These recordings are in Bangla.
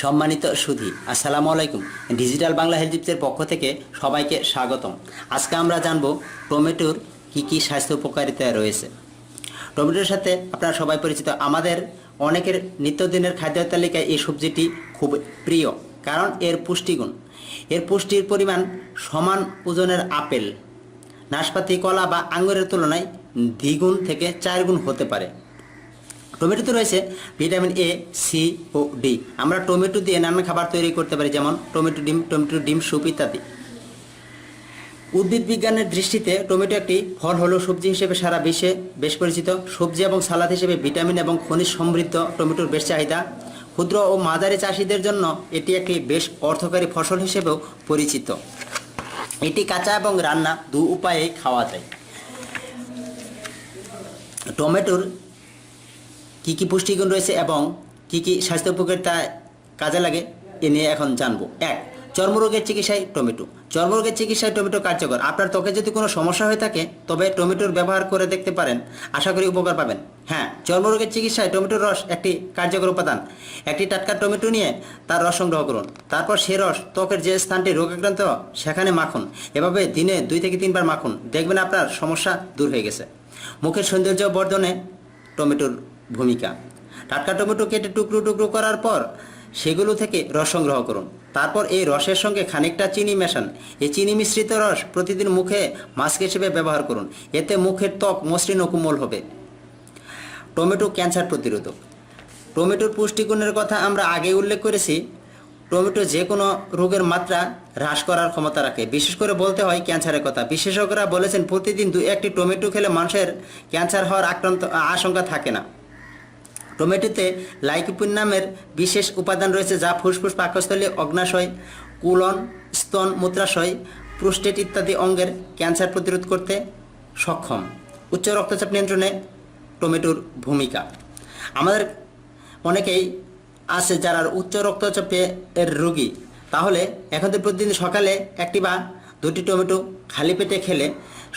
সম্মানিত সুধী, আসসালামু আলাইকুম। ডিজিটাল বাংলা হেলথ টিপসের পক্ষ থেকে সবাইকে স্বাগতম। আজকে আমরা জানব টমেটোর কী কী স্বাস্থ্য উপকারিতা রয়েছে। টমেটোর সাথে আপনারা সবাই পরিচিত। আমাদের অনেকের নিত্যদিনের খাদ্য তালিকায় এই সবজিটি খুব প্রিয়, কারণ এর পুষ্টিগুণ। এর পুষ্টির পরিমাণ সমান ওজনের আপেল, নাশপাতি, কলা বা আঙুরের তুলনায় দ্বিগুণ থেকে চার গুণ হতে পারে। টমেটোতে রয়েছে ভিটামিন এ সি ও ডি আমরা টমেটো দিয়ে নানান খাবার তৈরি করতে পারি, যেমন টমেটো ডিম টমেটো ডিম স্যুপ ইত্যাদি। উদ্ভিদ বিজ্ঞানের দৃষ্টিতে টমেটো একটি ফল হলো সবজি হিসেবে সারা বিশ্বে বেশ পরিচিত। সবজি এবং সালাদ হিসেবে ভিটামিন এবং খনিজ সমৃদ্ধ টমেটোর বেশ চাহিদা। ক্ষুদ্র ও মাঝারি চাষিদের জন্য এটি একটি বেশ অর্থকারী ফসল হিসেবেও পরিচিত। এটি কাঁচা এবং রান্না দু উপায়ে খাওয়া যায়। টমেটোর কি কি পুষ্টিগুণ রয়েছে এবং কি কি স্বাস্থ্য উপকারিতা কাজে লাগে, এ নিয়ে এখন জানব। এক, চর্মরোগের চিকিৎসায় টমেটো। চর্মরোগের চিকিৎসায় টমেটো কার্যকর। আপনার ত্বকে যদি কোনো সমস্যা হয়ে থাকে, তবে টমেটোর ব্যবহার করে দেখতে পারেন। আশা করি উপকার পাবেন। হ্যাঁ চর্মরোগের চিকিৎসায় টমেটোর রস একটি কার্যকর উপাদান। একটি টাটকা টমেটো নিয়ে তার রস সংগ্রহ করুন। তারপর সে রস ত্বকের যে স্থানটি রোগাক্রান্ত, সেখানে মাখুন। এভাবে দিনে দুই থেকে তিনবার মাখুন। দেখবেন আপনার সমস্যা দূর হয়ে গেছে। মুখের সৌন্দর্য বর্ধনে টমেটোর ভূমিকা। টাটকা টমেটো কেটে টুকরো টুকরো করার পর সেগুলো থেকে রস সংগ্রহ করুন। তারপর এই রসের সঙ্গে খানিকটা চিনি মেশান। এই চিনি মিশ্রিত রস প্রতিদিন মুখে মাস্ক হিসেবে ব্যবহার করুন। এতে মুখের ত্বক, মসৃণ ও কোমল হবে। টমেটো ক্যান্সার প্রতিরোধক। টমেটোর পুষ্টিগুণের কথা আমরা আগে উল্লেখ করেছি। টমেটো যে কোনো রোগের মাত্রা হ্রাস করার ক্ষমতা রাখে। বিশেষ করে বলতে হয় ক্যান্সারের কথা। বিশেষজ্ঞরা বলেছেন, প্রতিদিন দু একটি টমেটো খেলে মানুষের ক্যান্সার হওয়ার আক্রান্ত আশঙ্কা থাকে না। টমেটোতে লাইকোপিন নামের বিশেষ উপাদান রয়েছে যা ফুসফুস, পাকস্থলী, অগ্নাশয়, কুলন, স্তন, মূত্রাশয়, প্রোস্টেট ইত্যাদি অঙ্গের ক্যান্সার প্রতিরোধ করতে সক্ষম। উচ্চ রক্তচাপ নিয়ন্ত্রণে টমেটোর ভূমিকা। আমাদের অনেকেই আছে যারা উচ্চ রক্তচাপে এর রোগী। তাহলে এখন তো প্রতিদিন সকালে একটি বা দুটি টমেটো খালি পেটে খেলে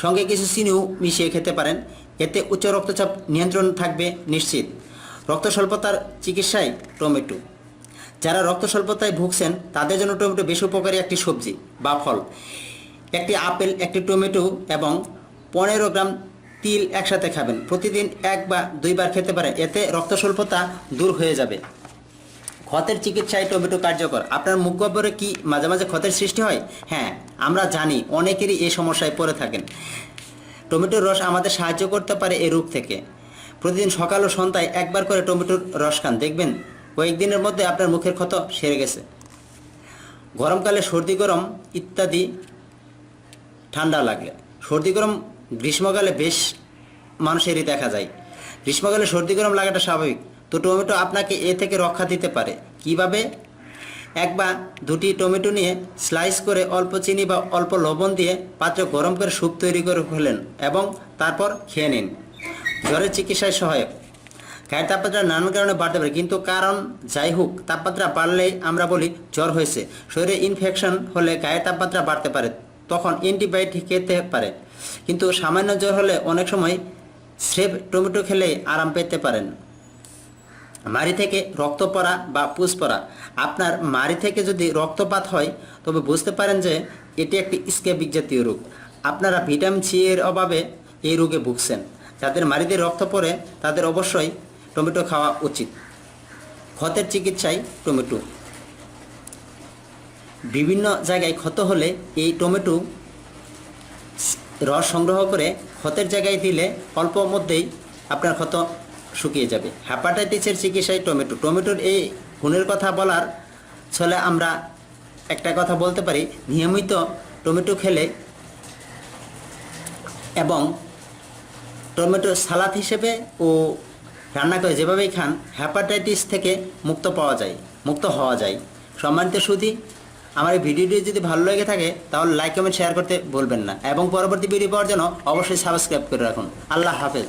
সঙ্গে কিছু চিনিও মিশিয়ে খেতে পারেন। এতে উচ্চ রক্তচাপ নিয়ন্ত্রণ থাকবে নিশ্চিত। রক্ত স্বল্পতার চিকিৎসায় টমেটো। যারা রক্ত স্বল্পতায় ভুগছেন, তাদের জন্য টমেটো বেশ উপকারী একটি সবজি বা ফল। একটি আপেল, একটি টমেটো এবং পনেরো গ্রাম তিল একসাথে খাবেন। প্রতিদিন এক বা দুইবার খেতে পারেন। এতে রক্ত স্বল্পতা দূর হয়ে যাবে। ক্ষতের চিকিৎসায় টমেটো কার্যকর। আপনার মুখ গহ্বরে কি মাঝে মাঝে ক্ষতের সৃষ্টি হয়? হ্যাঁ আমরা জানি, অনেকেরই এই সমস্যায় পড়ে থাকেন। টমেটোর রস আমাদের সাহায্য করতে পারে এই রোগ থেকে। প্রতিদিন সকাল ও সন্ধ্যায় একবার করে টমেটোর রস খান, দেখবেন কয়েকদিনের মধ্যে আপনার মুখের ক্ষত সেরে গেছে। গরমকালে সর্দি, গরম ইত্যাদি ঠান্ডা লাগলে। সর্দি, গরম গ্রীষ্মকালে বেশ মানুষেরই দেখা যায়। গ্রীষ্মকালে সর্দি, গরম লাগাটা স্বাভাবিক। তো টমেটো আপনাকে এ থেকে রক্ষা দিতে পারে। কীভাবে? এক বা দুটি টমেটো নিয়ে স্লাইস করে অল্প চিনি বা অল্প লবণ দিয়ে পাত্রে গরম করে স্যুপ তৈরি করে ফেলেন এবং তারপর খেয়ে নিন। জ্বরের চিকিৎসায় সহায়ক। গায়ের তাপমাত্রা নানান কারণে বাড়তে পারে, কিন্তু কারণ যাই হোক, তাপমাত্রা বাড়লেই আমরা বলি জ্বর হয়েছে। শরীরে ইনফেকশন হলে গায়ের তাপমাত্রা বাড়তে পারে, তখন অ্যান্টিবায়োটিক খেতে পারে। কিন্তু সামান্য জ্বর হলে অনেক সময় স্রেফ টমেটো খেলেই আরাম পেতে পারেন। মাড়ি থেকে রক্ত পড়া বা পুষ পড়া। আপনার মাড়ি থেকে যদি রক্তপাত হয়, তবে বুঝতে পারেন যে এটি একটি স্কেবিক জাতীয় রোগ। আপনারা ভিটামিন সি এর অভাবে এই রোগে ভুগছেন। যাদের মাড়িতে রক্ত পড়ে, তাদের অবশ্যই টমেটো খাওয়া উচিত। ক্ষতের চিকিৎসায় টমেটো। বিভিন্ন জায়গায় ক্ষত হলে এই টমেটো রস সংগ্রহ করে ক্ষতের জায়গায় দিলে অল্প মধ্যেই আপনার ক্ষত শুকিয়ে যাবে। হ্যাপাটাইটিসের চিকিৎসায় টমেটো। টমেটোর এই গুণের কথা বলার ছলে আমরা একটা কথা বলতে পারি। নিয়মিত টমেটো খেলে এবং টমেটো সালাদ হিসেবে ও রান্না করে যেভাবেই খান হ্যাপাটাইটিস থেকে মুক্ত পাওয়া যায়, মুক্ত হওয়া যায়। সম্মানিত সুধী, আমার এই ভিডিওটি যদি ভালো লেগে থাকে, তাহলে লাইক কমেন্ট শেয়ার করতে ভুলবেন না। এবং পরবর্তী ভিডিও পাওয়ার জন্য অবশ্যই সাবস্ক্রাইব করে রাখুন। আল্লাহ হাফেজ।